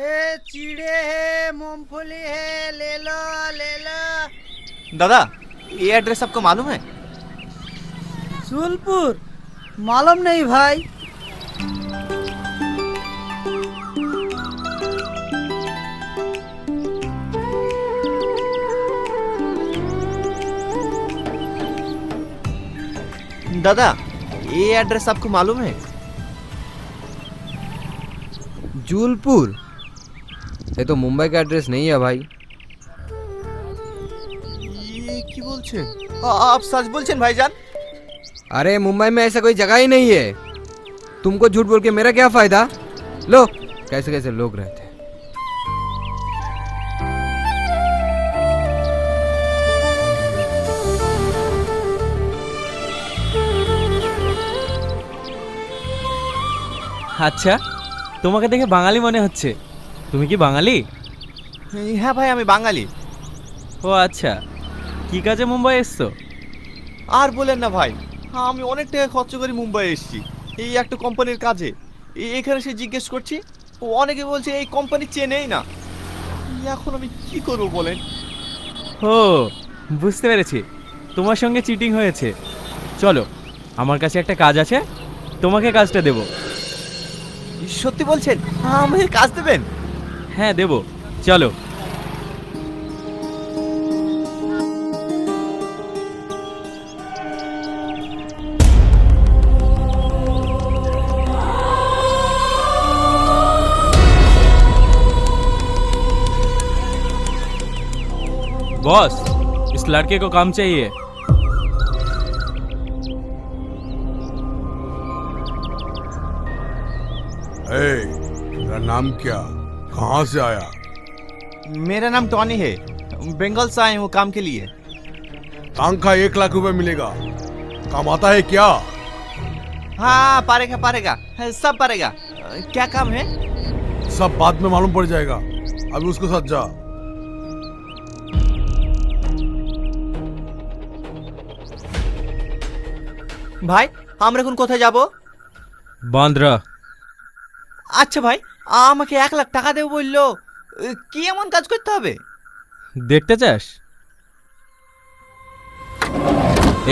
ए चीड़े है मूंगफली है ले लो ले लो दादा ये एड्रेस आपको मालूम है सुलपुर मालूम नहीं भाई दादा ये एड्रेस आपको मालूम है जूलपुर ये तो मुंबई का एड्रेस नहीं है भाई। ये की बोलছেন आप सच बोल भाई जान अरे मुंबई में ऐसा कोई जगह ही नहीं है। तुमको झूठ बोल के मेरा क्या फ़ायदा? लो कैसे कैसे लोग रहते हैं। আচ্ছা তোমাকে দেখে বাঙালি মনে হচ্ছে। তুমি কি বাঙালি? হ্যাঁ ভাই আমি বাঙালি। ও আচ্ছা। কি কাজে মুম্বাই এসছো? আর বলেন না ভাই আমি অনেক টাকা খরচ করে মুম্বাই এসেছি। এই একটা কোম্পানির কাজে। এখানে সে জিজ্ঞেস করছি ও অনেকে বলছে এই কোম্পানি চেনেই না। এখন আমি কি করব বলেন? ও বুঝতে পেরেছি। তোমার সঙ্গে চিটিং হয়েছে। চলো আমার কাছে একটা কাজ আছে তোমাকে কাজটা দেব। সত্যি বলছেন? আমাকে কাজ দেবেন? হ্যাঁ দেব চলো बॉस इस लड़के को काम चाहिए ए, तेरा नाम क्या कहाँ से आया मेरा नाम टॉनी है बंगाल से आए हूँ काम के लिए तनख्वाह एक लाख रुपए मिलेगा कमाता है क्या हाँ पारेगा पारेगा सब पारेगा क्या काम है सब बाद में मालूम पड़ जाएगा अभी उसके साथ जा ভাই আমরা এখন কোথায় যাব बांद्रा আচ্ছা ভাই আমাকে এক লাখ টাকা দেবো বলল কি এমন কাজ করতে হবে? দেখতে চাস?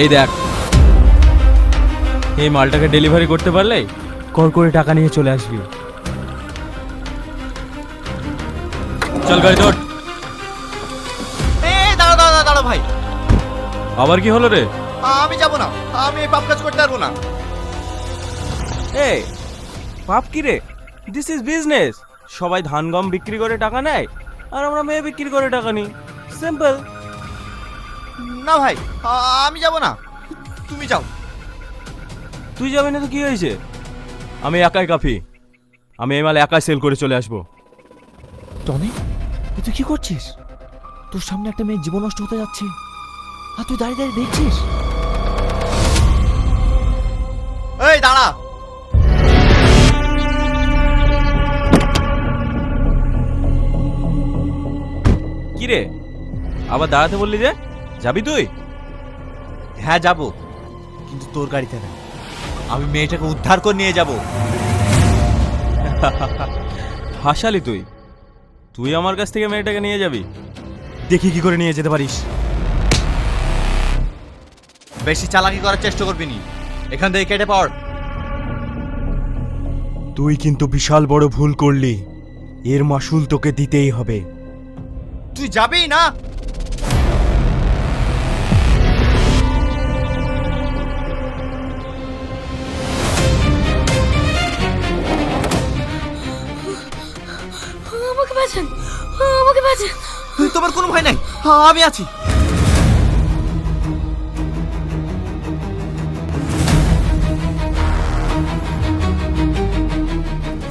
এই দেখ। এই মালটাকে ডেলিভারি করতে পারলে কর করে টাকা নিয়ে চলে আসবি। চল গাড়ি এ দাঁড়া দাঁড়া দাঁড়া ভাই। আবার কি হলো রে? আমি যাব না। আমি এই পাপ কাজ করতে পারব না। এ পাপ কি রে? দিস ইজ বিজনেস সবাই ধান গম বিক্রি করে টাকা নেয় আর আমরা মেয়ে বিক্রি করে টাকা নিই। সিম্পল না ভাই আমি যাব না। তুমি যাও। তুই যাবি না তো কি হয়েছে? আমি একাই কাফি। আমি এই মাল একাই সেল করে চলে আসব। টনি এ তুই কি করছিস? তোর সামনে একটা মেয়ের জীবন নষ্ট হতে যাচ্ছে। আর তুই দাঁড়িয়ে দাঁড়িয়ে দেখছিস? কি রে আবার দাঁড়াতে বললি যে? যাবি তুই? হ্যাঁ যাব। কিন্তু তোর গাড়িতে না। আমি মেয়েটাকে উদ্ধার করে নিয়ে যাব। হাসালি তুই। তুই আমার কাছ থেকে মেয়েটাকে নিয়ে যাবি? দেখি কি করে নিয়ে যেতে পারিস। বেশি চালাকি করার চেষ্টা করবি নি। এখান থেকে কেটে পড়। তুই কিন্তু বিশাল বড় ভুল করলি। এর মাসুল তোকে দিতেই হবে। তুই যাবেই না? আমাকে বাঁচান আমাকে বাঁচান। তোমার কোনো ভয় নাই। আমি আছি।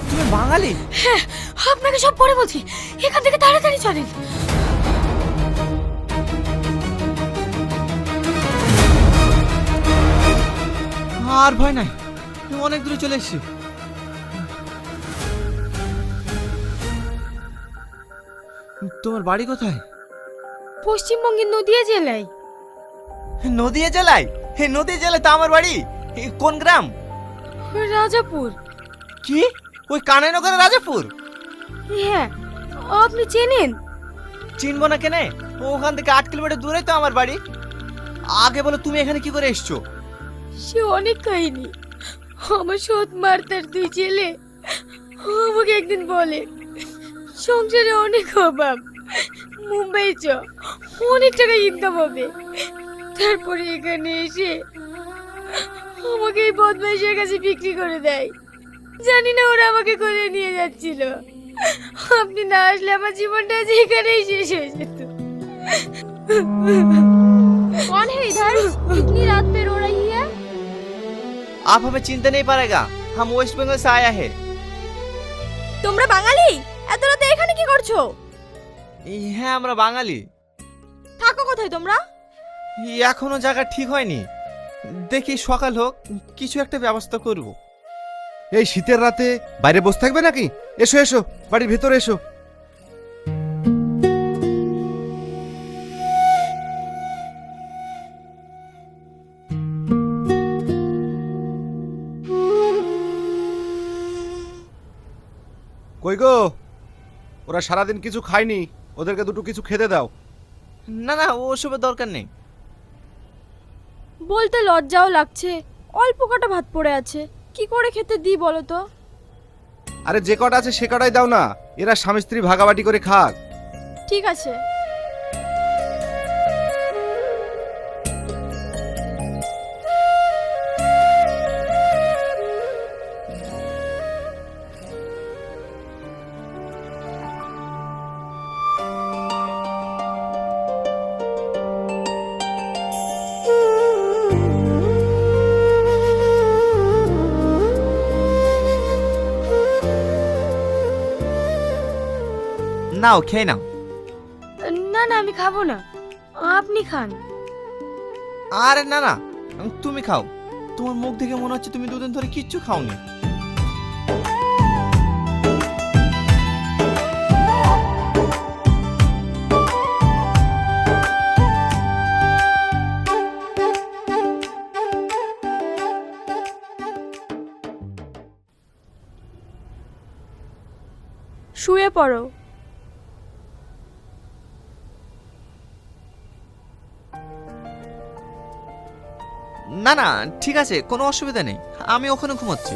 তুমি বাঙালি? হ্যাঁ আপনাকে সব পরে বলছি। এখান থেকে তাড়াতাড়ি চলেন। আর ভয় নাই। তুমি অনেক দূরে চলে এসেছি। তোমার বাড়ি কোথায়? পশ্চিমবঙ্গের নদিয়া জেলায়। নদিয়া জেলায়? হে নদিয়া জেলায় তো আমার বাড়ি? এ, কোন গ্রাম? রাজাপুর। কি? ওই কানাইনগরের রাজাপুর? হ্যাঁ আপনি চেনেন? চিনবো না কেনে? ওখান থেকে আট কিলোমিটার দূরে তো আমার বাড়ি। আগে বলো তুমি এখানে কি করে এসছো? সে অনেক কাহিনী আমার সৎ মার তার দুই ছেলে আমাকে একদিন বলে সংসারে অনেক অভাব মুম্বাই চ অনেক টাকা ইনকাম হবে তারপরে এখানে এসে আমাকে এই বদমাইশের কাছে বিক্রি করে দেয় জানি না ওরা আমাকে করে নিয়ে যাচ্ছিল আপনি না আসলে আমার জীবনটা যে এখানেই শেষ হয়ে যেত कौन है इधर इतनी रात पे रो रही है आप हमें चिंता नहीं पड़ेगा हम वेस्ट बंगाल से आया है তোমরা বাঙালি এত রাতে এখানে কি করছো হ্যাঁ আমরা বাঙালি থাকো কোথায় তোমরা এখনো জায়গা ঠিক হয়নি দেখি সকাল হোক কিছু একটা ব্যবস্থা করব এই শীতের রাতে বাইরে বসে থাকবে নাকি এসো এসো বাড়ির ভেতরে এসো কই গো? ওরা সারাদিন কিছু খায়নি ওদেরকে দুটো কিছু খেতে দাও। না না ওসবের দরকার নেই। বলতে লজ্জাও লাগছে অল্প কটা ভাত পড়ে আছে কি করে খেতে দিই বলো তো? আরে যে কটা আছে সে কটাই দাও না এরা স্বামী স্ত্রী ভাগাবাটি করে খাক। ঠিক আছে। নাও খেয়ে নাও। না না আমি খাব না। আপনি খান। আরে না না তুমি খাও। তোমার মুখ দেখে মনে হচ্ছে তুমি দুদিন ধরে কিচ্ছু খাওনি। শুয়ে পড়ো। না না ঠিক আছে কোনো অসুবিধা নেই। আমি ওখানে ঘুমাচ্ছি।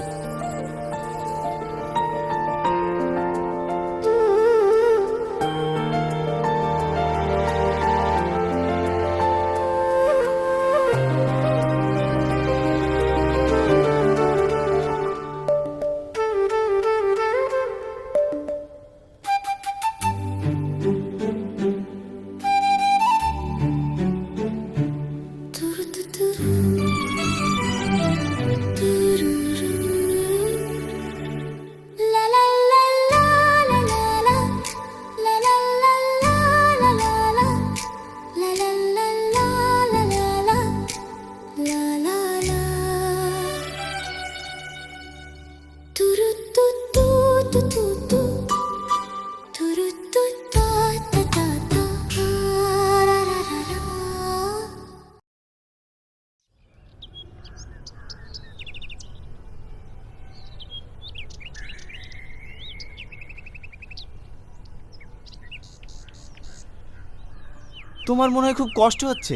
তোমার মনে হয় খুব কষ্ট হচ্ছে?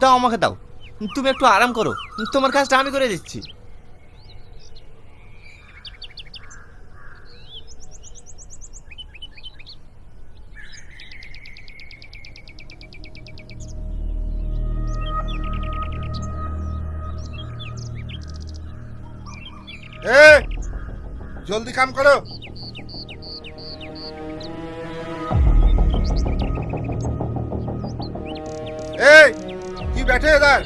দাও আমাকে দাও। তুমি একটু আরাম করো। তোমার কাজটা আমি করে দিচ্ছি। এ জলদি কাম করো। ए की बैठे इधर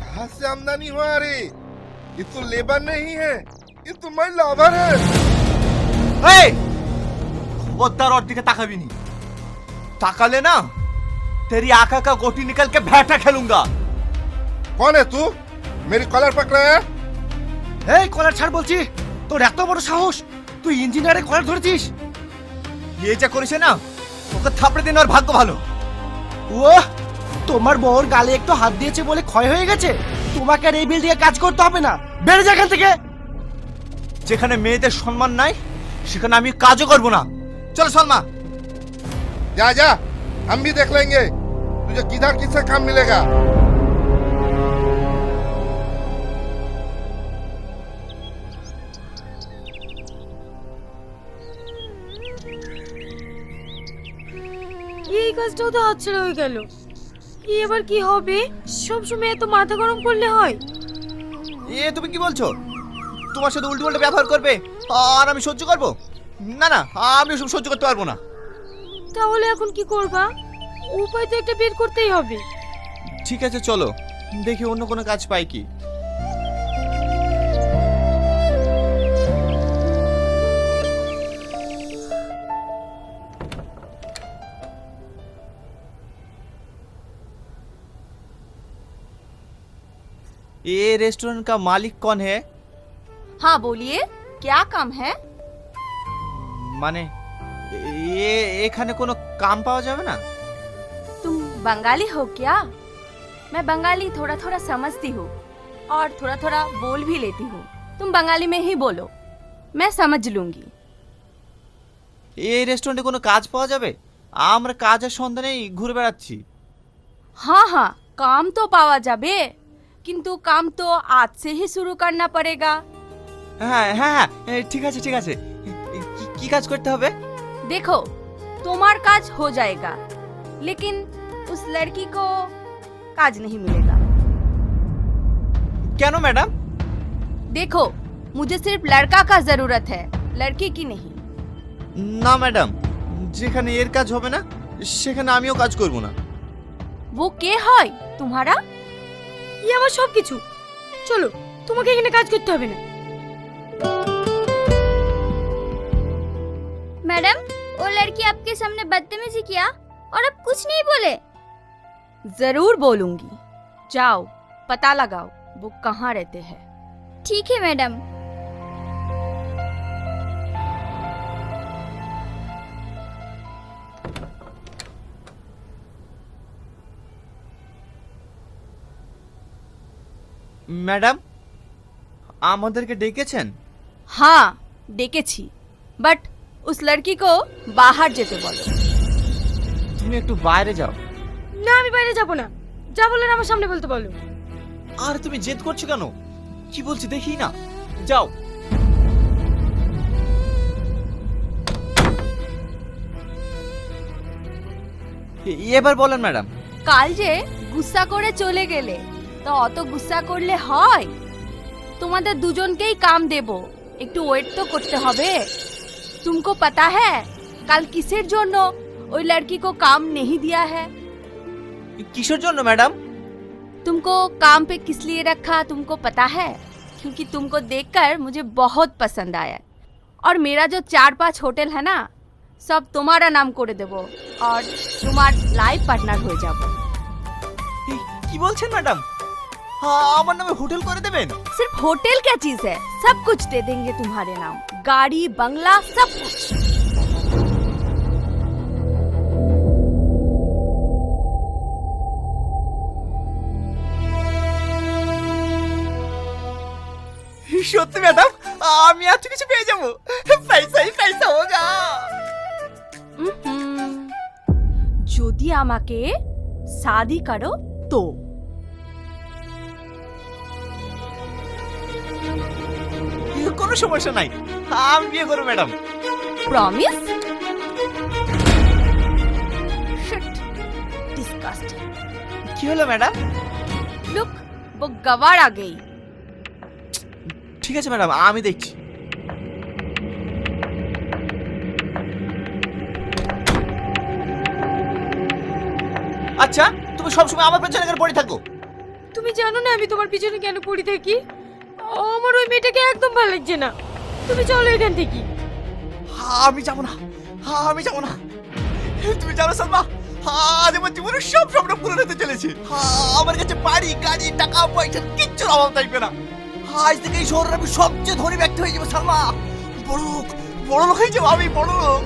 कहाँ से आमदनी हुआ रे ये तो लेबर नहीं है ये तो मैं लाभर है এই খবরদার ওর দিকে তাকাবি নি তাকালে না তেরি आका का गोटी निकल के बैठा खेलूंगा कौन है तू मेरी कॉलर पकड़ा है এই কলার ছাড় বলছি তোর এত বড় সাহস তুই ইঞ্জিনিয়ারে কলার ধরেছিস ये যা করেছে না ওকে থাপড়ে দিন ওর ভাগ্য ভালো ও তোমার বউর গালে একটু হাত দিয়েছে বলে ক্ষয় হয়ে গেছে তোমাকে আর এই বিল্ডিং এ কাজ করতে হবে না বেড়ে যা এখান থেকে যেখানে মেয়েদের সম্মান নাই সেখানে আমি কাজও করব না চলো সলমা जा जा हम भी देख लेंगे तुझे किधर किससे काम मिलेगा কাজটাও তো হাতছাড়া হয়ে গেল। এবার কি হবে? সব সময় এত মাথা গরম করলে হয়? এ তুমি কি বলছো? তোমার সাথে উল্টো উল্টো ব্যবহার করবে আর আমি সহ্য করব? না না আমি ওসব সহ্য করতে পারব না। তাহলে এখন কি করবা? উপায় তো একটা বের করতেই হবে। ঠিক আছে চলো। দেখি অন্য কোনো কাজ পাই কি। ये रेस्टोरेंट का मालिक कौन है हाँ बोलिए क्या काम है মানে এ এখানে কোনো কাম পাওয়া যাবে না तुम बंगाली हो क्या मैं बंगाली थोड़ा थोड़ा समझती हूँ और थोड़ा थोड़ा बोल भी लेती हूँ तुम बंगाली में ही बोलो मैं समझ लूंगी এই রেস্টুরেন্টে কোনো কাজ পাওয়া যাবে আমরা কাজের সন্ধানেই ঘুরে বেড়াচ্ছি हाँ हाँ काम तो पावा जाबे किंतु काम तो आज से ही शुरू करना पड़ेगा হ্যাঁ হ্যাঁ হ্যাঁ এ, ঠিক আছে ঠিক আছে এ, কি- কি কাজ করতে হবে देखो तुम्हार काज हो जाएगा लेकिन उस लड़की को काज नहीं मिलेगा কেন ম্যাডাম देखो मुझे सिर्फ लड़का का जरूरत है लड़की की नहीं না ম্যাডাম যেখানে এর কাজ হবে না সেখানে আমিও কাজ করব না वो के है तुम्हारा ই আমার সব কিছু চলো তোমাকে এখানে কাজ করতে হবে না मैडम वो लड़की आपके सामने बदतमीजी किया और अब कुछ नहीं बोले जरूर बोलूंगी जाओ पता लगाओ वो कहाँ रहते हैं ठीक है मैडम ম্যাডাম আমাদেরকে ডেকেছেন? হ্যাঁ ডেকেছি। বাট উস লড়কি কো বাহার যেতে বলো। তুমি একটু বাইরে যাও। না আমি বাইরে যাব না। যা বললেন আমার সামনে বলতে বলো। আর তুমি জেদ করছ কেন? কি বলছি দেখি না। যাও। এবার বলেন ম্যাডাম। কাল যে গুসা করে চলে গেলে তো অত গুসা করলে হয়? তোমাদের দুজনকেই কাম দেব। একটু ওয়েট তো করতে হবে। তুমকো পাতা হ্যাঁ? কাল কিসের জন্য? ওই লড়কি কো কাম নেহি দিয়া হ্যাঁ। কিসের জন্য ম্যাডাম? तुमको काम पे किस लिए रखा तुमको पता है क्योंकि तुमको देखकर मुझे बहुत पसंद आया और मेरा जो चार पांच होटल है ना सब तुम्हारा नाम করে দেব। আর তোমার লাইফ পার্টনার হয়ে যাব। কি বলছেন ম্যাডাম? আমার নামে হোটেল করে দেবেন सिर्फ होटल क्या चीज है सब कुछ दे देंगे तुम्हारे नाम गाड़ी बंगला सब कुछ সত্যি ম্যাডাম আমি এত কিছু পেয়ে যাবো পয়সাই পয়সা হোগা উহুম। যদি আমাকে শাদি করো তো কোনো সমস্যা নাই। আমি বিয়ে করব ম্যাডাম। প্রমিস কি হলো ম্যাডাম? লুক ও গাওয়ার আগেই। ঠিক আছে ম্যাডাম আমি দেখছি। আচ্ছা তুমি সবসময় আমার পেছনে কেন পড়ে থাকো? তুমি জানো না আমি তোমার পিছনে কেন পড়ি থাকি? আমার ওই মেয়েটাকে একদম ভালো লাগছে না। তুমি চলো এখান থেকে। আমি যাব না। আমি যাব না। তুমি জানো সালমা আজ আমার জীবনের সব স্বপ্ন পূরণ হতে চলেছে। আমার কাছে বাড়ি গাড়ি টাকা পয়সা কিচ্ছুর অভাব থাকবে না। আজ থেকে এই শহরের আমি সবচেয়ে ধনী ব্যক্তি হয়ে যাব সালমা। বড় লোক বড় লোক হয়ে যাব আমি বড় লোক।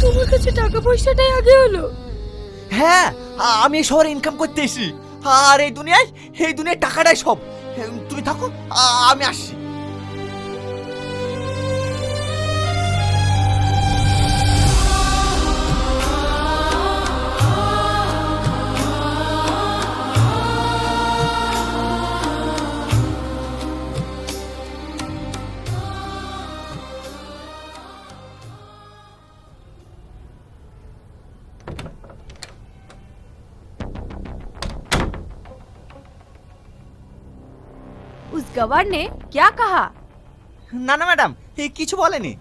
তোমার কাছে টাকা পয়সাটাই আগে হলো। হ্যাঁ আমি এই শহরে ইনকাম করতে এসেছি। আর এই দুনিয়ায় এই দুনিয়ায় টাকাটাই সব। তুমি থাকো আমি আসছি गवार ने क्या कहा না না ম্যাডাম এই কিছু বলেনি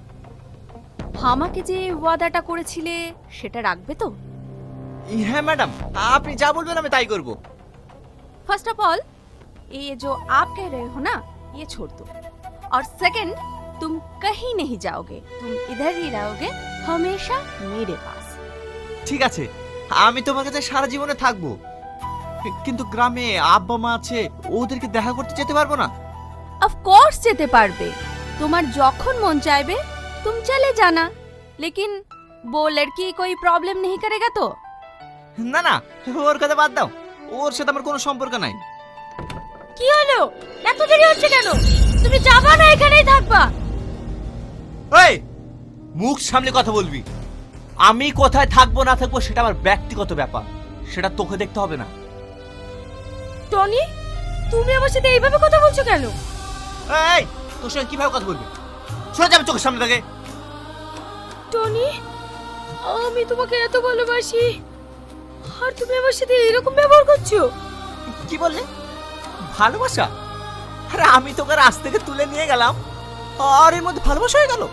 আমাকে যে ওয়াদাটা করেছিলে সেটা রাখবে তো হ্যাঁ ম্যাডাম আপনি যা বলবেন আমি তাই করব फर्स्ट ऑफ ऑल ये जो आप कह रहे हो ना ये छोड़ दो और सेकंड तुम कहीं नहीं जाओगे तुम इधर ही रहोगे हमेशा मेरे पास ঠিক আছে আমি তোমার কাছে সারা জীবনে থাকবো কিন্তু গ্রামে আব্বা মা আছে ওদেরকে দেখা করতে যেতে পারবো না অফকোর্স যেতে পারবে। তোমার যখন মন চাইবে তুমি চলে জানা। লেকিন বো লড়কি কোই প্রবলেম নেই করেগা তো? না না ওর কথা বাদ দাও। ওর সাথে আমার কোনো সম্পর্ক নাই। কি হলো? এত দেরি হচ্ছে কেন? তুমি যাবা না এখানেই থাকবা। এই মুখ সামলে কথা বলবি। আমি কোথায় থাকব না থাকব সেটা আমার ব্যক্তিগত ব্যাপার। সেটা তোকে দেখতে হবে না। টনি তুমি আমার সাথে এইভাবে কথা বলছো কেন? এই তোর সঙ্গে কীভাবে কথা বলবি? সরে যাবে চোখের সামনে থেকে টনি আমি তোমাকে এত ভালোবাসি। আর তুমি আমার সাথে এরকম ব্যবহার করছ? কি বললে? ভালোবাসা? আরে আমি তোকে রাস থেকে তুলে নিয়ে গেলাম। আর এর মধ্যে ভালোবাসা হয়ে গেল?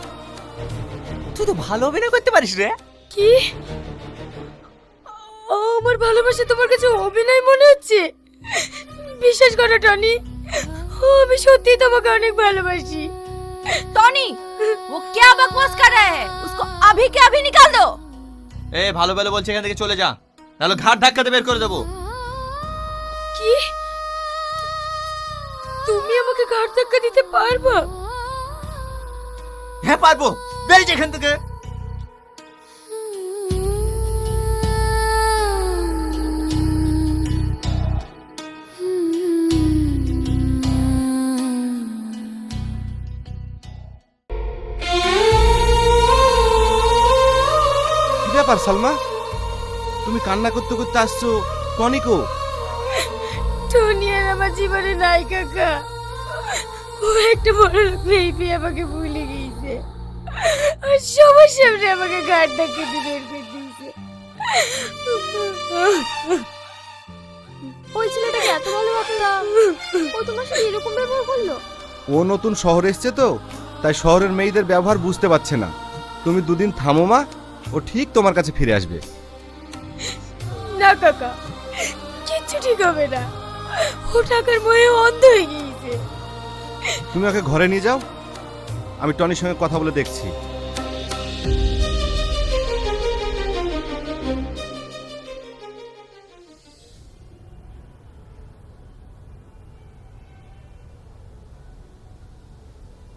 তুই তো ভালো অভিনয় করতে পারিস রে। কি? আমার ভালোবাসা তোমার কাছে অভিনয় মনে হচ্ছে? বিশ্বাস করো টনি। আমি সত্যি তোমাকে অনেক ভালোবাসি टॉनी वो क्या बकवास कर रहा है उसको अभी के अभी निकाल दो এ ভালো ভালো বলছে এখান থেকে চলে যা নাহলে ঘাট ধাক্কাতে বের করে দেবো কি তুমি আমাকে ঘাট ধাক্কা দিতে পারবা হ্যাঁ পারবো বেরিয়ে যা এখান থেকে ব্যাপার সালমা? তুমি কান্না করতে করতে আসছো টনিকো টনি আর আমার জীবনে নাই কাকা। ও একটা বড় লোক পেয়ে আমাকে ভুলে গিয়েছে। আর সবার সামনে আমাকে ঘাট ধাক্কা দিয়ে বের দিয়েছে। ওই ছেলেটাকে এত ভালোবাসতাম ও তোমার সাথে এরকম ব্যবহার করল? ও নতুন শহরে এসছে তো তাই শহরের মেয়েদের ব্যবহার বুঝতে পারছে না। তুমি দুদিন থামো মা। ও ঠিক তোমার কাছে ফিরে আসবে না কাকা কিচ্ছু ঠিক হবে না ও টাকার ময়ে অন্ধ হয়ে গিয়েছে তুমি ওকে ঘরে নিয়ে যাও আমি টনির সঙ্গে কথা বলে দেখছি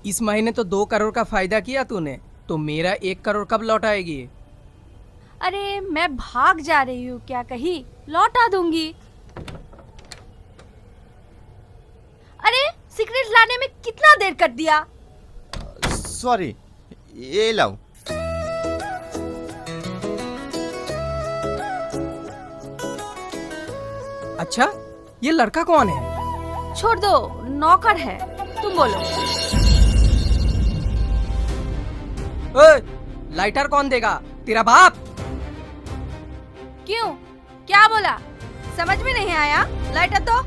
इस महीने तो दो करोड़ का फायदा किया तूने तो मेरा एक करोड़ कब लौट आएगी अरे मैं भाग जा रही हूँ क्या कही? लौटा दूँगी। अरे सिगरेट लाने में कितना देर कर दिया? सॉरी ये लाओ। अच्छा ये लड़का कौन है? छोड़ दो नौकर है तुम बोलो। ए, लाइटर कौन देगा? तेरा बाप? क्यों? क्या बोला? समझ में नहीं आया? लाइटर तो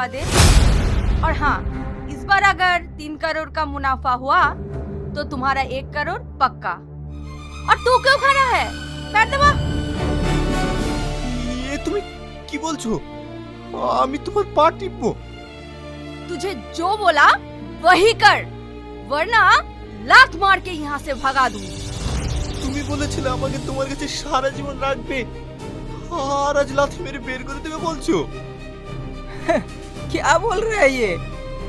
पैर दबा दे और हाँ इस बार अगर तीन करोड़ का मुनाफा हुआ तो तुम्हारा एक करोड़ पक्का और तू क्यों खड़ा है पैर दबा এ তুমি কি বলছো আমি তোমার পা টিপবো तुझे जो बोला वही कर वरना लात मार के यहाँ से भगा दूंगी তুমি বলেছিলে আমাকে তোমার কাছে সারা জীবন রাখবে আর আজ লাথি মেরে বের করে দেবে বলছো क्या बोल रहा है ये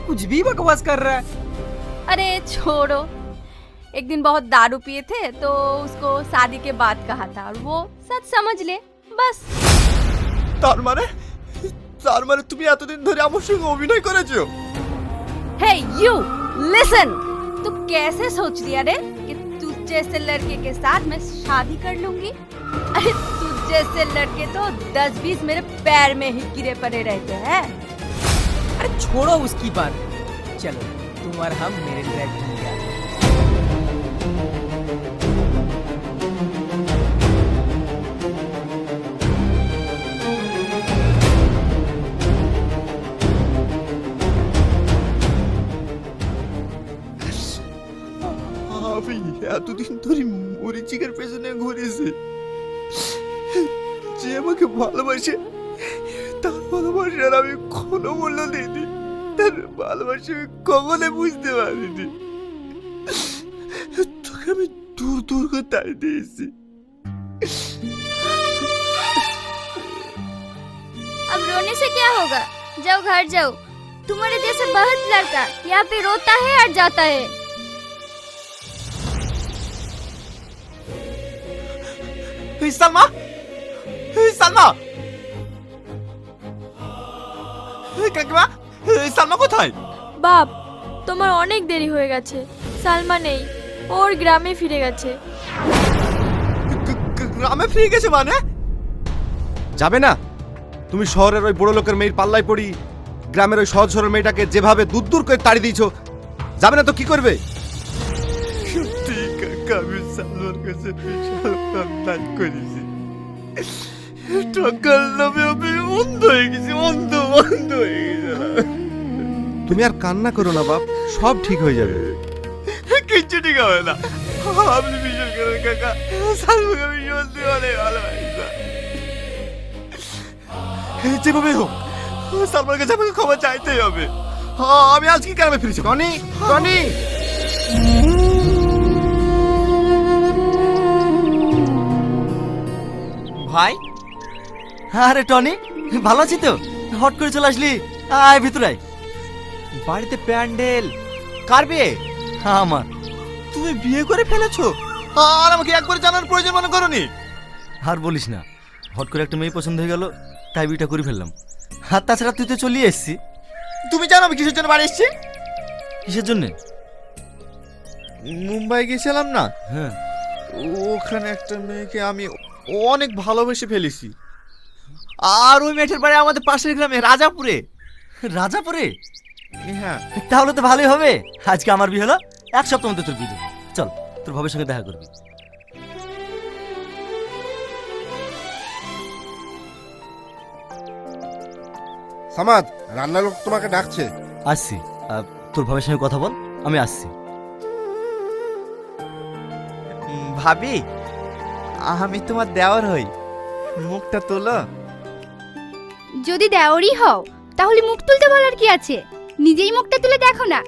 कुछ भी बकवास कर रहा है अरे छोड़ो एक दिन बहुत दारू पिए थे तो उसको शादी के बाद कहा था और वो सच समझ ले बस তার মানে তার মানে তুমি এতদিন ধরে আমার সঙ্গে অভিনয় করেছো हे यू लिसन तू कैसे सोच लिया रे कि तू जैसे लड़के के साथ मैं शादी कर लूंगी अरे तू जैसे लड़के तो दस बीस मेरे पैर में ही गिरे पड़े रहते हैं अरे छोड़ो उसकी बात चलो तुम और हम मेरे ड्राइव घूम आते हैं। আমি এতদিন ধরে মরিচিকের পেছনে ঘুরেছি যে আমাকে ভালোবাসে তার ভালোবাসার আমি কোনো মূল্য দিইনি তার ভালোবাসা আমি কখনো বুঝতে পারিনি তোকে আমি দূর দূর করে তাড়িয়ে দিয়েছি अब रोने से क्या होगा जाओ घर जाओ तुम्हारे जैसे बहुत लड़का यहाँ पे रोता है और जाता है এই সালমা কাকিমা সালমা কোথায়? বাপ তোমার অনেক দেরি হয়ে গেছে। সালমা নেই ওর গ্রামে ফিরে গেছে। গ্রামে ফিরে গেছে মানে? যাবে না। তুমি শহরের ওই বড় লোকের মেয়ের পাল্লায় পড়ি গ্রামের ওই সহজ সরল মেয়েটাকে যেভাবে দূর দূর করে তাড়ি দিয়েছ যাবে না তো কি করবে? সত্যি কাকা আমি সালমার কাছে বিশাল করেছি। টাকার নামে আমি অন্ধ হয়ে গেছি অন্ধ অন্ধ হয়ে গেছিলাম তুমি আর কান্না করো না বাপ। সব ঠিক হয়ে যাবে। কিচ্ছু ঠিক হবে না। আপনি বিশ্বাস করেন কাকা সালমাকে আমি সত্যি অনেক ভালোবাসি যেভাবে হোক সালমার কাছে আমাকে ক্ষমা চাইতেই হবে। হ্যাঁ, আমি আজকে গ্রামে ফিরেছি টনি? টনি? ভাই আরে টনি, ভালো আছি তো? হট করে চলে আসলি। আয় ভিতরে বাড়িতে প্যান্ডেল। কার বিয়ে? আমার। তুমি বিয়ে করে ফেলেছো? আর আমাকে একবার জানার প্রয়োজন মনে করনি। আর বলিস না, হট করে একটা মেয়ে পছন্দ হয়ে গেল, তাই বিয়েটা করে ফেললাম। আর তাছাড়া তুই তো চলে এসছি তুমি জানো আমি কিসের জন্য বাড়ি এসেছি? কিসের জন্য? মুম্বাই গেছিলাম না? হ্যাঁ। ওখানে একটা মেয়েকে আমি অনেক ভালোবেসে ফেলেছি। আর ওই মেয়েটার বাড়ি আমাদের পাশের গ্রামে রাজাপুরে। রাজাপুরে? হ্যাঁ। তাহলে তো ভালোই হবে। আজকে আমার বিয়ে হলো এক সপ্তাহ মধ্যে তোর বিয়ে। চল তোর ভাবের সঙ্গে দেখা করবি। সামাদ রান্নার লোক তোমাকে ডাকছে। আসছি। তোর ভাবের সঙ্গে কথা বল আমি আসছি। ভাবি আমি তোমার দেওয়ার হই। মুখটা তোলো। যদি দেওরই হও, তাহলে মুখ তুলতে বলার কি আছে? নিজেই মুখটা তুলে দেখো না।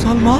সালমা?